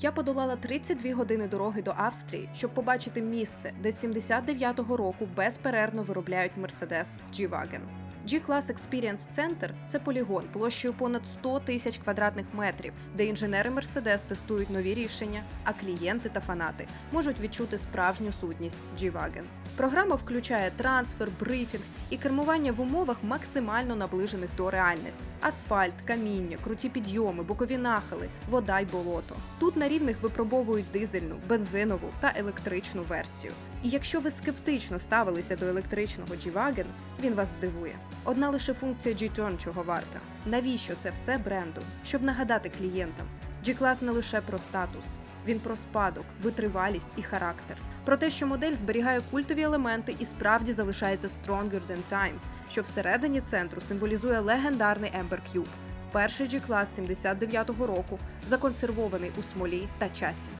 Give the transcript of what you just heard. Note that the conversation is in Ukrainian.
Я подолала 32 години дороги до Австрії, щоб побачити місце, де з 79-го року безперервно виробляють Mercedes G-Wagen. G-Class Experience Center – це полігон площею понад 100 тисяч квадратних метрів, де інженери Mercedes тестують нові рішення, а клієнти та фанати можуть відчути справжню сутність G-Wagen. Програма включає трансфер, брифінг і кермування в умовах максимально наближених до реальних: асфальт, каміння, круті підйоми, бокові нахили, вода й болото. Тут на рівних випробовують дизельну, бензинову та електричну версію. І якщо ви скептично ставилися до електричного G-Wagen, він вас здивує. Одна лише функція G-Turn чого варта. Навіщо це все бренду? Щоб нагадати клієнтам, G-Class не лише про статус, він про спадок, витривалість і характер. Про те, що модель зберігає культові елементи і справді залишається stronger than time, що всередині центру символізує легендарний Ember Cube, перший G-Class 79-го року, законсервований у смолі та часі.